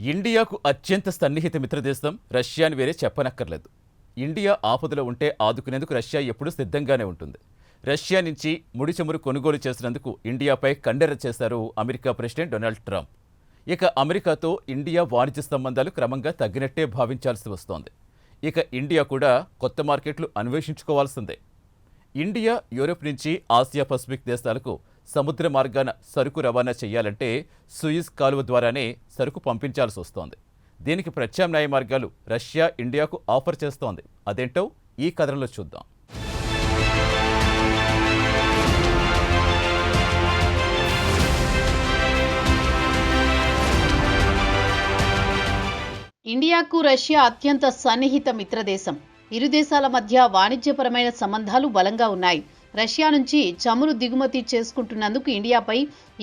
ఇండియాకు అత్యంత సన్నిహిత మిత్రదేశం రష్యా అని వేరే చెప్పనక్కర్లేదు. ఇండియా ఆపదలో ఉంటే ఆదుకునేందుకు రష్యా ఎప్పుడూ సిద్ధంగానే ఉంటుంది. రష్యా నుంచి ముడి చమురు కొనుగోలు చేసినందుకు ఇండియాపై కండెర చేశారు అమెరికా ప్రెసిడెంట్ డొనాల్డ్ ట్రంప్. ఇక అమెరికాతో ఇండియా వాణిజ్య సంబంధాలు క్రమంగా తగ్గినట్టే భావించాల్సి వస్తోంది. ఇక ఇండియా కూడా కొత్త మార్కెట్లు అన్వేషించుకోవాల్సిందే. ఇండియా యూరోప్ నుంచి ఆసియా పసిఫిక్ దేశాలకు సముద్ర మార్గాన సరుకు రవాణా చేయాలంటే సుయిజ్ కాలువ ద్వారానే సరుకు పంపించాల్సి వస్తోంది. దీనికి ప్రత్యామ్నాయ మార్గాలు రష్యా ఇండియాకు ఆఫర్ చేస్తోంది. అదేంటో ఈ కథనంలో చూద్దాం. ఇండియాకు రష్యా అత్యంత సన్నిహిత మిత్రదేశం. ఇరు దేశాల మధ్య వాణిజ్యపరమైన సంబంధాలు బలంగా ఉన్నాయి. రష్యా నుంచి చమురు దిగుమతి చేసుకుంటున్నందుకు ఇండియాపై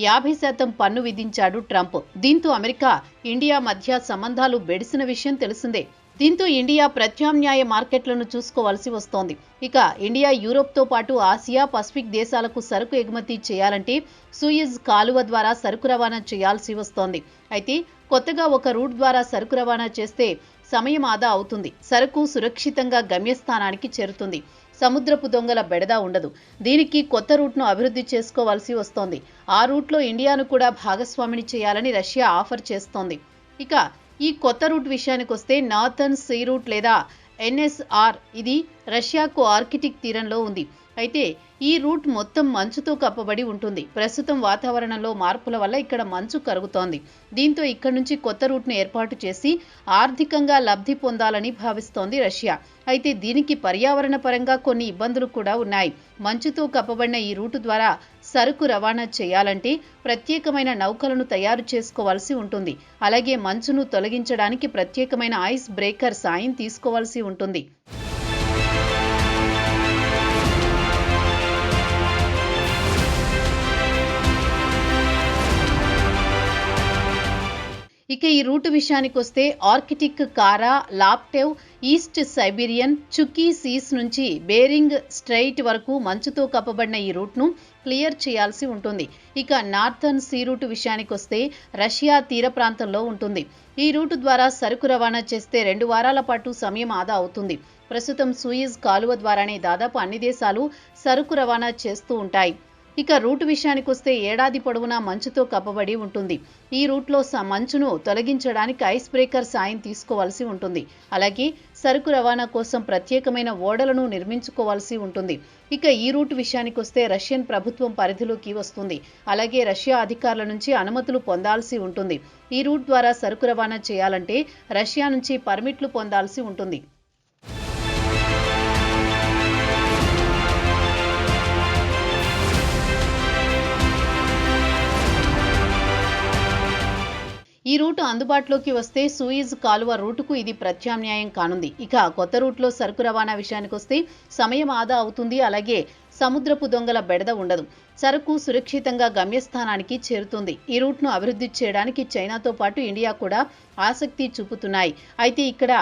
యాభై శాతం పన్ను విధించాడు ట్రంప్. దీంతో అమెరికా ఇండియా మధ్య సంబంధాలు బెడిసిన విషయం తెలిసిందే. దీంతో ఇండియా ప్రత్యామ్నాయ మార్కెట్లను చూసుకోవాల్సి వస్తోంది. ఇక ఇండియా యూరోప్తో పాటు ఆసియా పసిఫిక్ దేశాలకు సరుకు ఎగుమతి చేయాలంటే సూయిజ్ కాలువ ద్వారా సరుకు రవాణా చేయాల్సి వస్తోంది. అయితే కొత్తగా ఒక రూట్ ద్వారా సరుకు రవాణా చేస్తే సమయం ఆదా అవుతుంది. సరుకు సురక్షితంగా గమ్యస్థానానికి చేరుతుంది. సముద్రపు దొంగల బెడద ఉండదు. దీనికి కొత్త రూట్ను అభివృద్ధి చేసుకోవాల్సి వస్తోంది. ఆ రూట్లో ఇండియాను కూడా భాగస్వామిని చేయాలని రష్యా ఆఫర్ చేస్తోంది. ఇక ఈ కొత్త రూట్ విషయానికి వస్తే నార్థన్ సీ రూట్ లేదా ఎన్ఎస్ఆర్ ఇది రష్యాకు ఆర్కిటిక్ తీరంలో ఉంది. అయితే ఈ రూట్ మొత్తం మంచుతో కప్పబడి ఉంటుంది. ప్రస్తుతం వాతావరణంలో మార్పుల వల్ల ఇక్కడ మంచు కరుగుతోంది. దీంతో ఇక్కడ నుంచి కొత్త రూట్ను ఏర్పాటు చేసి ఆర్థికంగా లబ్ధి పొందాలని భావిస్తోంది రష్యా. అయితే దీనికి పర్యావరణ పరంగా కొన్ని ఇబ్బందులు కూడా ఉన్నాయి. మంచుతో కప్పబడిన ఈ రూటు ద్వారా సరుకు రవాణా చేయాలంటే ప్రత్యేకమైన నౌకలను తయారు చేసుకోవాల్సి ఉంటుంది. అలాగే మంచును తొలగించడానికి ప్రత్యేకమైన ఐస్ బ్రేకర్ సాయం తీసుకోవాల్సి ఉంటుంది. ఇక ఈ రూటు విషయానికి వస్తే Arctic Kara Laptev East Siberian Chukchi seas నుంచి బేరింగ్ స్ట్రైట్ వరకు మంచుతో కప్పబడిన ఈ రూట్ను క్లియర్ చేయాల్సి ఉంటుంది. ఇక నార్థన్ సీ రూటు విషయానికి వస్తే రష్యా తీర ప్రాంతంలో ఉంటుంది. ఈ రూటు ద్వారా సరుకు రవాణా చేస్తే రెండు వారాల పాటు సమయం ఆదా అవుతుంది. ప్రస్తుతం సూయిజ్ కాలువ ద్వారానే దాదాపు అన్ని దేశాలు సరుకు రవాణా చేస్తూ ఉంటాయి. ఇక రూట్ విషయానికి వస్తే ఏడాది పొడవునా మంచుతో కప్పబడి ఉంటుంది. ఈ రూట్లో స- మంచును తొలగించడానికి ఐస్ బ్రేకర్ సాయం తీసుకోవాల్సి ఉంటుంది. అలాగే సరుకు రవాణా కోసం ప్రత్యేకమైన ఓడలను నిర్మించుకోవాల్సి ఉంటుంది. ఇక ఈ రూట్ విషయానికి వస్తే రష్యన్ ప్రభుత్వం పరిధిలోకి వస్తుంది. అలాగే రష్యా అధికారుల నుంచి అనుమతులు పొందాల్సి ఉంటుంది. ఈ రూట్ ద్వారా సరుకు రవాణా చేయాలంటే రష్యా నుంచి పర్మిట్లు పొందాల్సి ఉంటుంది. రూటు అందుబాటులోకి వస్తే సూయిజ్ కాలువ రూటుకు ఇది ప్రత్యామ్నాయం కానుంది. ఇక కొత్త రూట్లో సరుకు రవాణా విషయానికి వస్తే సమయం ఆదా అవుతుంది. అలాగే సముద్రపు దొంగల బెడద ఉండదు. సరుకు సురక్షితంగా గమ్యస్థానానికి చేరుతుంది. ఈ రూట్ను అభివృద్ధి చేయడానికి చైనాతో పాటు ఇండియా కూడా ఆసక్తి చూపుతున్నాయి. అయితే ఇక్కడ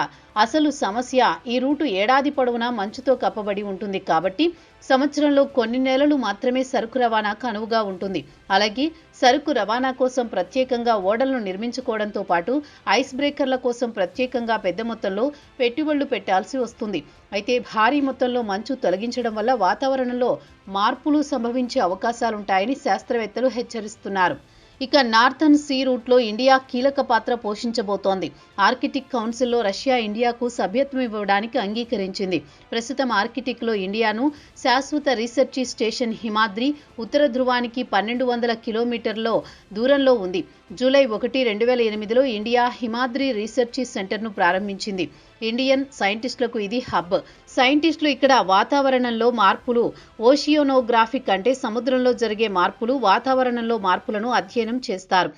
అసలు సమస్య ఈ రూటు ఏడాది పొడవునా మంచుతో కప్పబడి ఉంటుంది కాబట్టి సంవత్సరంలో కొన్ని నెలలు మాత్రమే సరుకు రవాణాకు అనువుగా ఉంటుంది. అలాగే సరుకు రవాణా కోసం ప్రత్యేకంగా ఓడలను నిర్మించుకోవడంతో పాటు ఐస్ బ్రేకర్ల కోసం ప్రత్యేకంగా పెద్ద మొత్తంలో పెట్టుబడులు పెట్టాల్సి వస్తుంది. అయితే భారీ మొత్తంలో మంచు తొలగించడం వల్ల వాతావరణంలో మార్పులు సంభవించే అవకాశాలుంటాయని శాస్త్రవేత్తలు హెచ్చరిస్తున్నారు. ఇక నార్థన్ సీ రూట్లో ఇండియా కీలక పాత్ర పోషించబోతోంది. ఆర్కిటిక్ కౌన్సిల్లో రష్యా ఇండియాకు సభ్యత్వం ఇవ్వడానికి అంగీకరించింది. ప్రస్తుతం ఆర్కిటిక్లో ఇండియాను శాశ్వత రీసెర్చి స్టేషన్ హిమాద్రి ఉత్తర ధ్రువానికి పన్నెండు వందల కిలోమీటర్లో దూరంలో ఉంది. జూలై ఒకటి రెండు వేల ఎనిమిదిలో ఇండియా హిమాద్రి రీసెర్చ్ సెంటర్ను ప్రారంభించింది. ఇండియన్ సైంటిస్టులకు ఇది హబ్. సైంటిస్టులు ఇక్కడ వాతావరణంలో మార్పులు ఓషియోనోగ్రాఫిక్ అంటే సముద్రంలో జరిగే మార్పులు వాతావరణంలో మార్పులను అధ్యయనం చేస్తారు.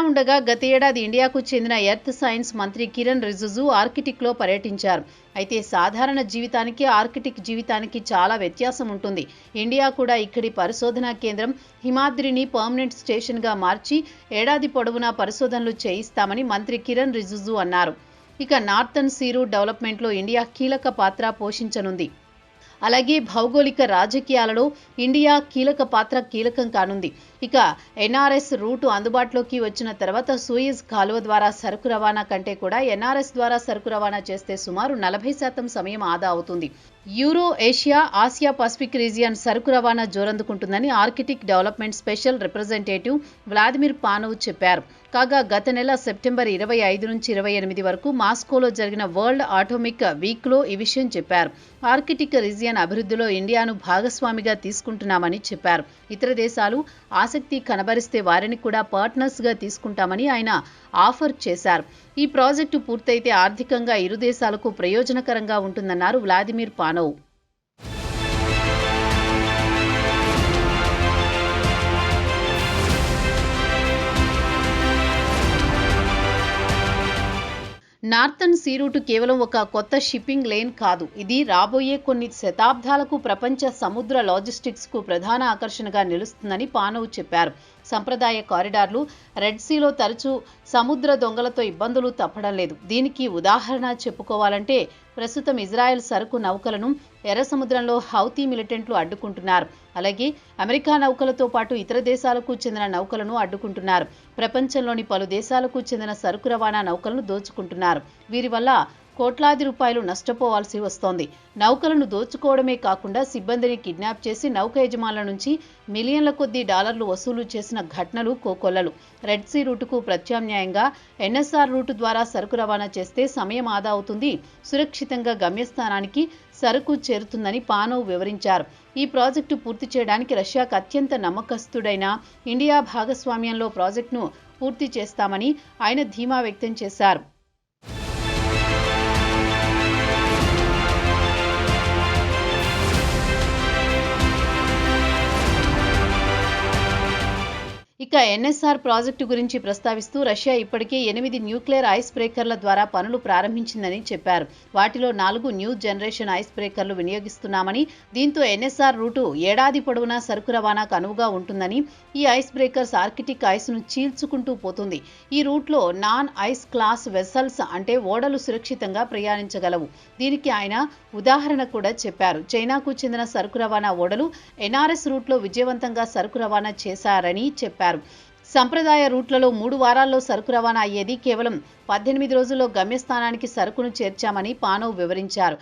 ఇదిలా ఉండగా గత ఏడాది ఇండియాకు చెందిన ఎర్త్ సైన్స్ మంత్రి కిరణ్ రిజిజు ఆర్కిటిక్లో పర్యటించారు. అయితే సాధారణ జీవితానికి ఆర్కిటిక్ జీవితానికి చాలా వ్యత్యాసం ఉంటుంది. ఇండియా కూడా ఇక్కడి పరిశోధనా కేంద్రం హిమాద్రిని పర్మనెంట్ స్టేషన్గా మార్చి ఏడాది పొడవునా పరిశోధనలు చేయిస్తామని మంత్రి కిరణ్ రిజిజు అన్నారు. ఇక నార్థన్ సీరు డెవలప్మెంట్లో ఇండియా కీలక పాత్ర పోషించనుంది. అలాగే భౌగోళిక రాజకీయాలలో ఇండియా కీలక పాత్ర కీలకం కానుంది. ఇక ఎన్ఆర్ఎస్ రూటు అందుబాటులోకి వచ్చిన తర్వాత సూయిజ్ కాలువ ద్వారా సరుకు రవాణా కంటే కూడా ఎన్ఆర్ఎస్ ద్వారా సరుకు రవాణా చేస్తే సుమారు నలభై శాతం సమయం ఆదా అవుతుంది. Euro Asia Asia Pacific region సరుకు రవాణా జోరందుకుంటుందని Arctic development special representative Vladimir Panov చెప్పారు. కాగా గత నెల సెప్టెంబర్ ఇరవై ఐదు నుంచి ఇరవై ఎనిమిది వరకు మాస్కోలో జరిగిన వరల్డ్ ఆటోమిక్ వీక్లో ఈ విషయం చెప్పారు. ఆర్కిటిక్ రీజియన్ అభివృద్ధిలో ఇండియాను భాగస్వామిగా తీసుకుంటున్నామని చెప్పారు. ఇతర దేశాలు ఆసక్తి కనబరిస్తే వారిని కూడా పార్ట్నర్స్గా తీసుకుంటామని ఆయన ఆఫర్ చేశారు. ఈ ప్రాజెక్టు పూర్తయితే ఆర్థికంగా ఇరు దేశాలకు ప్రయోజనకరంగా ఉంటుందన్నారు Vladimir Panov northern sea route కేవలం ఒక కొత్త షిప్పింగ్ లేన్ కాదు. ఇది రాబోయే కొన్ని శతాబ్దాలకు ప్రపంచ సముద్ర లాజిస్టిక్స్కు ప్రధాన ఆకర్షణగా నిలుస్తుందని పానవ్ చెప్పారు. సంప్రదాయ కారిడార్లు రెడ్ సీలో తరచూ సముద్ర దొంగలతో ఇబ్బందులు తప్పడం లేదు. దీనికి ఉదాహరణ చెప్పుకోవాలంటే ప్రస్తుతం ఇజ్రాయెల్ సరుకు నౌకలను ఎర్ర సముద్రంలో హౌతీ మిలిటెంట్లు అడ్డుకుంటున్నారు. అలాగే అమెరికా నౌకలతో పాటు ఇతర దేశాలకు చెందిన నౌకలను అడ్డుకుంటున్నారు. ప్రపంచంలోని పలు దేశాలకు చెందిన సరుకు రవాణా నౌకలను దోచుకుంటున్నారు. వీరి వల్ల కోట్లాది రూపాయలు నష్టపోవాల్సి వస్తోంది. నౌకలను దోచుకోవడమే కాకుండా సిబ్బందిని కిడ్నాప్ చేసి నౌక యజమానుల నుంచి మిలియన్ల కొద్దీ డాలర్లు వసూలు చేసిన ఘటనలు కోకొల్లలు. రెడ్ సీ రూటుకు ప్రత్యామ్నాయంగా ఎన్ఎస్ఆర్ రూటు ద్వారా సరుకు రవాణా చేస్తే సమయం ఆదా అవుతుంది. సురక్షితంగా గమ్యస్థానానికి సరుకు చేరుతుందని పానవ్ వివరించారు. ఈ ప్రాజెక్టు పూర్తి చేయడానికి రష్యాకు అత్యంత నమ్మకస్తుడైన ఇండియా భాగస్వామ్యంలో ప్రాజెక్టును పూర్తి చేస్తామని ఆయన ధీమా వ్యక్తం చేశారు. ఇక ఎన్ఎస్ఆర్ ప్రాజెక్టు గురించి ప్రస్తావిస్తూ రష్యా ఇప్పటికే ఎనిమిది న్యూక్లియర్ ఐస్ బ్రేకర్ల ద్వారా పనులు ప్రారంభించిందని చెప్పారు. వాటిలో నాలుగు న్యూ జనరేషన్ ఐస్ బ్రేకర్లు వినియోగిస్తున్నామని దీంతో ఎన్ఎస్ఆర్ రూటు ఏడాది పొడవునా సరుకు రవాణాకు అనువుగా ఉంటుందని ఈ ఐస్ బ్రేకర్స్ ఆర్కిటిక్ ఐస్ను చీల్చుకుంటూ పోతుంది. ఈ రూట్లో నాన్ ఐస్ క్లాస్ వెసల్స్ అంటే ఓడలు సురక్షితంగా ప్రయాణించగలవు. దీనికి ఆయన ఉదాహరణ కూడా చెప్పారు. చైనాకు చెందిన సరుకు రవాణా ఓడలు ఎన్ఆర్ఎస్ రూట్లో విజయవంతంగా సరుకు రవాణా చేశారని చెప్పారు. సంప్రదాయ. రూట్లలో మూడు వారాల్లో సరుకు రవాణా అయ్యేది కేవలం పద్దెనిమిది రోజుల్లో గమ్యస్థానానికి సరుకును చేర్చామని పానవ్ వివరించారు.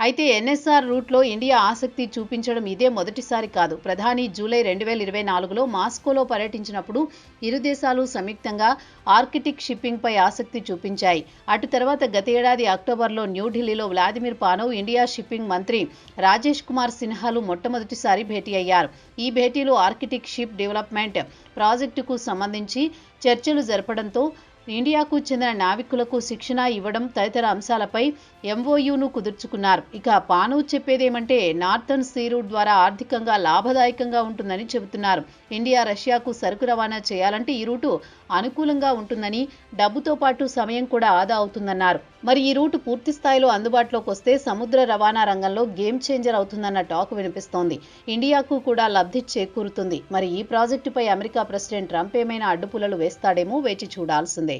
అయితే ఎన్ఎస్ఆర్ రూట్లో ఇండియా ఆసక్తి చూపించడం ఇదే మొదటిసారి కాదు. ప్రధాని జూలై రెండు వేల ఇరవై నాలుగులో మాస్కోలో పర్యటించినప్పుడు ఇరు దేశాలు సంయుక్తంగా ఆర్కిటిక్ షిప్పింగ్పై ఆసక్తి చూపించాయి. అటు తర్వాత గత ఏడాది అక్టోబర్లో న్యూఢిల్లీలో వ్లాదిమిర్ పానవ్ ఇండియా షిప్పింగ్ మంత్రి రాజేష్ కుమార్ సిన్హాలు మొట్టమొదటిసారి భేటీ అయ్యారు. ఈ భేటీలో ఆర్కిటిక్ షిప్ డెవలప్మెంట్ ప్రాజెక్టుకు సంబంధించి చర్చలు జరపడంతో ఇండియాకు చెందిన నావికులకు శిక్షణ ఇవ్వడం తదితర అంశాలపై ఎంఓయూను కుదుర్చుకున్నారు. ఇక పాను చెప్పేదేమంటే నార్థన్ సీ రూట్ ద్వారా ఆర్థికంగా లాభదాయకంగా ఉంటుందని చెబుతున్నారు. ఇండియా రష్యాకు సరుకు రవాణా చేయాలంటే ఈ రూటు అనుకూలంగా ఉంటుందని డబ్బుతో పాటు సమయం కూడా ఆదా అవుతుందన్నారు. మరి ఈ రూటు పూర్తి స్థాయిలో అందుబాటులోకి వస్తే సముద్ర రవాణా రంగంలో గేమ్ చేంజర్ అవుతుందన్న టాక్ వినిపిస్తోంది. ఇండియాకు కూడా లబ్ధి చేకూరుతుంది. మరి ఈ ప్రాజెక్టుపై అమెరికా ప్రెసిడెంట్ ట్రంప్ ఏమైనా అడ్డుపుల్లలు వేస్తాడేమో వేచి చూడాల్సిందే.